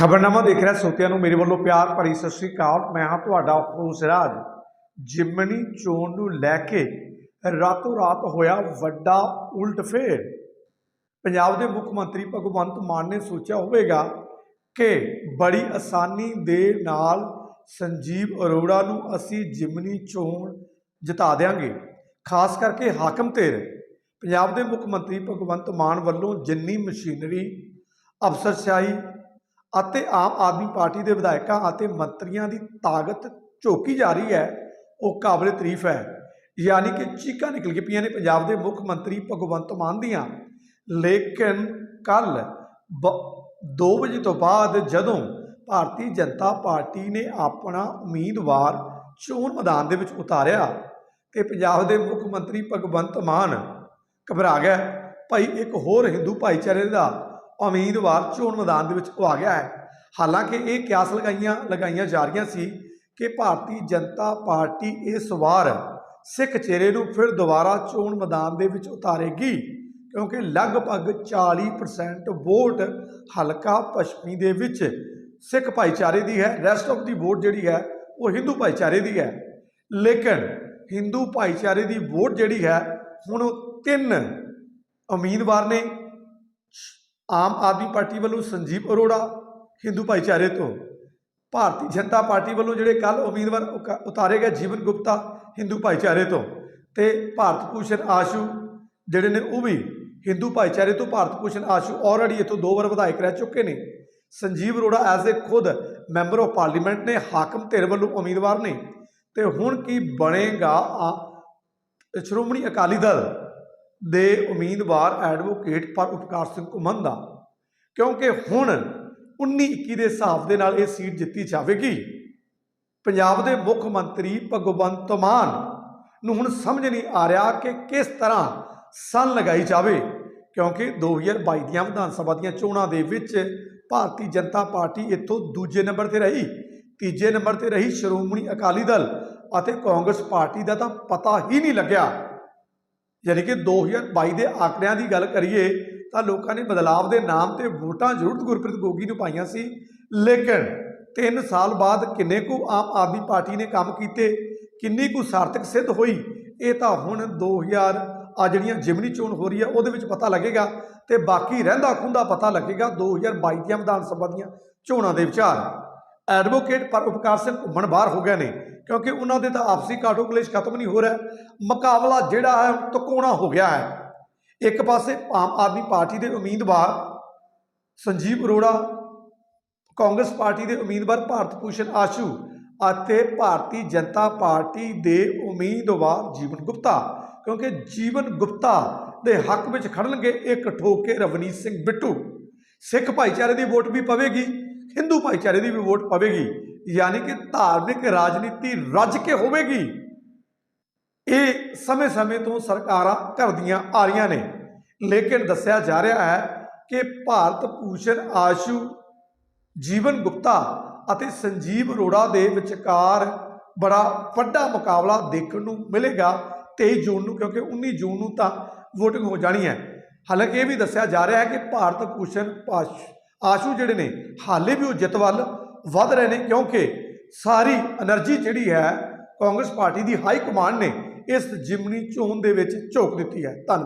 ਖਬਰਨਾਮਾ ਦੇਖ ਰਿਹਾ ਸੋਤਿਆਂ ਨੂੰ, ਮੇਰੇ ਵੱਲੋਂ ਪਿਆਰ ਭਰੀ ਸਤਿ ਸ੍ਰੀ ਅਕਾਲ। ਮੈਂ ਹਾਂ ਤੁਹਾਡਾ ਹੋਸ ਰਾਜ ਜਿਮਣੀ ਚੋਣ ਨੂੰ ਲੈ ਕੇ ਰਾਤੋਂ ਰਾਤ ਹੋਇਆ ਵੱਡਾ ਉਲਟ ਫੇਰ। ਪੰਜਾਬ ਦੇ ਮੁੱਖ ਮੰਤਰੀ ਭਗਵੰਤ ਮਾਨ ਨੇ ਸੋਚਿਆ ਹੋਵੇਗਾ ਕਿ ਬੜੀ ਆਸਾਨੀ ਦੇ ਨਾਲ ਸੰਜੀਵ ਅਰੋੜਾ ਨੂੰ ਅਸੀਂ ਜਿਮਨੀ ਚੋਣ ਜਿਤਾ ਦੇਵਾਂਗੇ ਖਾਸ ਕਰਕੇ ਹਾਕਮ ਧਿਰ। ਪੰਜਾਬ ਦੇ ਮੁੱਖ ਮੰਤਰੀ ਭਗਵੰਤ ਮਾਨ ਵੱਲੋਂ ਜਿੰਨੀ ਮਸ਼ੀਨਰੀ, ਅਫਸਰਸ਼ਾਹੀ ਅਤੇ ਆਮ ਆਦਮੀ ਪਾਰਟੀ ਦੇ ਵਿਧਾਇਕਾਂ ਅਤੇ ਮੰਤਰੀਆਂ ਦੀ ਤਾਕਤ ਝੋਕੀ ਜਾ ਰਹੀ ਹੈ, ਉਹ ਕਾਬਲੇ ਤਾਰੀਫ ਹੈ। ਯਾਨੀ ਕਿ ਚੀਕਾਂ ਨਿਕਲ ਕੇ ਪਈਆਂ ਨੇ ਪੰਜਾਬ ਦੇ ਮੁੱਖ ਮੰਤਰੀ ਭਗਵੰਤ ਮਾਨ ਦੀਆਂ। ਲੇਕਿਨ ਕੱਲ 2 ਵਜੇ ਤੋਂ ਬਾਅਦ ਜਦੋਂ ਭਾਰਤੀ ਜਨਤਾ ਪਾਰਟੀ ਨੇ ਆਪਣਾ ਉਮੀਦਵਾਰ ਚੋਣ ਮੈਦਾਨ ਦੇ ਵਿੱਚ ਉਤਾਰਿਆ ਤੇ ਪੰਜਾਬ ਦੇ ਮੁੱਖ ਮੰਤਰੀ ਭਗਵੰਤ ਮਾਨ ਘਬਰਾ ਗਿਆ, ਭਾਈ ਇੱਕ ਹੋਰ ਹਿੰਦੂ ਭਾਈਚਾਰੇ ਦਾ ਉਮੀਦਵਾਰ ਚੋਣ ਮੈਦਾਨ ਦੇ ਵਿੱਚ ਉਹ ਆ ਗਿਆ ਹੈ। ਹਾਲਾਂਕਿ ਇਹ ਕਿਆਸ ਲਗਾਈਆਂ ਲਗਾਈਆਂ ਜਾ ਰਹੀਆਂ ਸੀ ਕਿ ਭਾਰਤੀ ਜਨਤਾ ਪਾਰਟੀ ਇਸ ਵਾਰ ਸਿੱਖ ਚਿਹਰੇ ਨੂੰ ਫਿਰ ਦੁਬਾਰਾ ਚੋਣ ਮੈਦਾਨ ਦੇ ਵਿੱਚ ਉਤਾਰੇਗੀ ਕਿਉਂਕਿ ਲਗਭਗ 40% ਵੋਟ ਹਲਕਾ ਪੱਛਮੀ ਦੇ ਵਿੱਚ ਸਿੱਖ ਭਾਈਚਾਰੇ ਦੀ ਹੈ। ਰੈਸਟ ਆਫ ਦੀ ਵੋਟ ਜਿਹੜੀ ਹੈ ਉਹ ਹਿੰਦੂ ਭਾਈਚਾਰੇ ਦੀ ਹੈ। ਲੇਕਿਨ ਹਿੰਦੂ ਭਾਈਚਾਰੇ ਦੀ ਵੋਟ ਜਿਹੜੀ ਹੈ, ਹੁਣ ਤਿੰਨ ਉਮੀਦਵਾਰ ਨੇ ਆਮ ਆਦਮੀ ਪਾਰਟੀ ਵੱਲੋਂ ਸੰਜੀਵ ਅਰੋੜਾ, ਹਿੰਦੂ ਭਾਈਚਾਰੇ ਤੋਂ। ਭਾਰਤੀ ਜਨਤਾ ਪਾਰਟੀ ਵੱਲੋਂ ਜਿਹੜੇ ਕੱਲ ਉਮੀਦਵਾਰ ਉਤਾਰੇ ਗਏ ਜੀਵਨ ਗੁਪਤਾ, ਹਿੰਦੂ ਭਾਈਚਾਰੇ ਤੋਂ। ਤੇ ਭਾਰਤ ਭੂਸ਼ਣ ਆਸ਼ੂ ਜਿਹੜੇ ਨੇ ਉਹ ਵੀ ਹਿੰਦੂ ਭਾਈਚਾਰੇ ਤੋਂ, ਭਾਰਤ ਭੂਸ਼ਣ ਆਸ਼ੂ ਆਲਰੇਡੀ ਇੱਥੋਂ ਦੋ ਵਾਰ ਵਿਧਾਇਕ ਰਹਿ ਚੁੱਕੇ ਨੇ। ਸੰਜੀਵ ਅਰੋੜਾ ਐਜ਼ ਏ ਖੁਦ ਮੈਂਬਰ ਆਫ ਪਾਰਲੀਮੈਂਟ ਨੇ, ਹਾਕਮ ਧਿਰ ਵੱਲੋਂ ਉਮੀਦਵਾਰ ਨੇ। ਤੇ ਹੁਣ ਕੀ ਬਣੇਗਾ ਆ- ਸ਼੍ਰੋਮਣੀ ਅਕਾਲੀ ਦਲ ਦੇ ਉਮੀਦਵਾਰ ਐਡਵੋਕੇਟ ਪਰ ਉਪਕਾਰ ਸਿੰਘ ਘੁੰਮਣ ਦਾ। ਕਿਉਂਕਿ ਹੁਣ 19 21 ਦੇ ਹਿਸਾਬ ਦੇ ਨਾਲ ਇਹ ਸੀਟ ਜਿੱਤੀ ਜਾਵੇਗੀ। ਪੰਜਾਬ ਦੇ ਮੁੱਖ ਮੰਤਰੀ ਭਗਵੰਤ ਮਾਨ ਨੂੰ ਹੁਣ ਸਮਝ ਨਹੀਂ ਆ ਰਿਹਾ ਕਿ ਕਿਸ ਤਰ੍ਹਾਂ ਸੰਨ ਲਗਾਈ ਜਾਵੇ, ਕਿਉਂਕਿ 2022 ਦੀਆਂ ਵਿਧਾਨ ਸਭਾ ਦੀਆਂ ਚੋਣਾਂ ਦੇ ਵਿੱਚ ਭਾਰਤੀ ਜਨਤਾ ਪਾਰਟੀ ਇੱਥੋਂ ਦੂਜੇ ਨੰਬਰ ਤੇ ਰਹੀ, ਤੀਜੇ ਨੰਬਰ ਤੇ ਰਹੀ ਸ਼੍ਰੋਮਣੀ ਅਕਾਲੀ ਦਲ ਅਤੇ ਕਾਂਗਰਸ ਪਾਰਟੀ ਦਾ ਤਾਂ ਪਤਾ ਹੀ ਨਹੀਂ ਲੱਗਿਆ। ਯਾਨੀ ਕਿ 2022 ਦੇ ਆંકੜਿਆਂ ਦੀ ਗੱਲ ਕਰੀਏ ਤਾਂ ਲੋਕਾਂ ਨੇ ਬਦਲਾਵ ਦੇ ਨਾਮ ਤੇ ਵੋਟਾਂ ਜ਼ਰੂਰ ਗੁਰਪ੍ਰੀਤ ਗੋਗੀ ਨੂੰ ਪਾਈਆਂ ਸੀ। ਲੇਕਿਨ 3 ਸਾਲ ਬਾਅਦ ਕਿੰਨੇ ਕੁ ਆਮ ਆਦਮੀ ਪਾਰਟੀ ਨੇ ਕੰਮ ਕੀਤੇ, ਕਿੰਨੀ ਕੁ ਸਾਰਥਕ ਸਿੱਧ ਹੋਈ, ਇਹ ਤਾਂ ਹੁਣ 2000 ਆ ਜਿਹੜੀਆਂ ਜਿਮਨੀ ਚੋਣ ਹੋ ਰਹੀ ਹੈ ਉਹਦੇ ਵਿੱਚ ਪਤਾ ਲੱਗੇਗਾ ਤੇ ਬਾਕੀ ਰਹਿੰਦਾ ਖੁੰਦਾ ਪਤਾ ਲੱਗੇਗਾ 2022 ਦੀਆਂ ਵਿਧਾਨ ਸਭਾ ਦੀਆਂ ਚੋਣਾਂ ਦੇ ਵਿਚਾਰ। ਐਡਵੋਕੇਟ ਪਰ ਉਪਕਾਰ ਸਿੰਘ ਘੁੰਮਣ ਬਾਹਰ ਹੋ ਗਏ ਨੇ। ਕਿਉਂਕਿ ਉਹਨਾਂ ਦੇ ਤਾਂ ਆਪਸੀ ਕਾਟੋ ਕਲੇਸ਼ ਖਤਮ ਨਹੀਂ ਹੋ ਰਿਹਾ। ਮੁਕਾਬਲਾ ਜਿਹੜਾ ਹੈ ਤਕੋਣਾ ਹੋ ਗਿਆ ਹੈ। ਇੱਕ ਪਾਸੇ ਆਮ ਆਦਮੀ ਪਾਰਟੀ ਦੇ ਉਮੀਦਵਾਰ ਸੰਜੀਵ ਅਰੋੜਾ, ਕਾਂਗਰਸ ਪਾਰਟੀ ਦੇ ਉਮੀਦਵਾਰ ਭਾਰਤ ਭੂਸ਼ਣ ਆਸ਼ੂ ਅਤੇ ਭਾਰਤੀ ਜਨਤਾ ਪਾਰਟੀ ਦੇ ਉਮੀਦਵਾਰ ਜੀਵਨ ਗੁਪਤਾ। ਕਿਉਂਕਿ ਜੀਵਨ ਗੁਪਤਾ ਦੇ ਹੱਕ ਵਿੱਚ ਖੜਨਗੇ ਇੱਕ ਠੋਕੇ ਰਵਨੀਤ ਸਿੰਘ ਬਿੱਟੂ। ਸਿੱਖ ਭਾਈਚਾਰੇ ਦੀ ਵੋਟ ਵੀ ਪਵੇਗੀ, ਹਿੰਦੂ ਭਾਈਚਾਰੇ ਦੀ ਵੀ ਵੋਟ ਪਵੇਗੀ। ਯਾਨੀ ਕਿ ਧਾਰਮਿਕ ਰਾਜਨੀਤੀ ਰੱਜ ਕੇ ਹੋਵੇਗੀ। ਇਹ ਸਮੇਂ-ਸਮੇਂ ਤੋਂ ਸਰਕਾਰਾਂ ਕਰਦੀਆਂ ਆ ਰਹੀਆਂ ਨੇ। ਲੇਕਿਨ ਦੱਸਿਆ ਜਾ ਰਿਹਾ ਹੈ ਕਿ ਭਾਰਤ ਭੂਸ਼ਣ ਆਸ਼ੂ, ਜੀਵਨ ਗੁਪਤਾ ਅਤੇ ਸੰਜੀਵ ਅਰੋੜਾ ਦੇ ਵਿਚਕਾਰ ਬੜਾ ਵੱਡਾ ਮੁਕਾਬਲਾ ਦੇਖਣ ਨੂੰ ਮਿਲੇਗਾ 23 ਜੂਨ ਨੂੰ, ਕਿਉਂਕਿ 19 ਜੂਨ ਨੂੰ ਤਾਂ VOTING ਹੋ ਜਾਣੀ ਹੈ। ਹਾਲਾਂਕਿ ਇਹ ਵੀ ਦੱਸਿਆ ਜਾ ਰਿਹਾ ਹੈ ਕਿ ਭਾਰਤ ਭੂਸ਼ਣ ਪਾਸ਼- ਆਸ਼ੂ ਜਿਹੜੇ ਨੇ, ਹਾਲੇ ਵੀ ਉਹ ਜਿੱਤ ਵੱਲ ਵੱਧ ਰਹੇ ਨੇ ਕਿਉਂਕਿ ਸਾਰੀ એનર્ਜੀ ਜਿਹੜੀ ਹੈ ਕਾਂਗਰਸ ਪਾਰਟੀ ਦੀ ਹਾਈ ਕਮਾਂਡ ਨੇ ਇਸ ਜਿਮਨੀ ਚੋਣ ਦੇ ਵਿੱਚ ਝੋਕ ਦਿੱਤੀ ਹੈ। ਧੰਨਵਾਦ।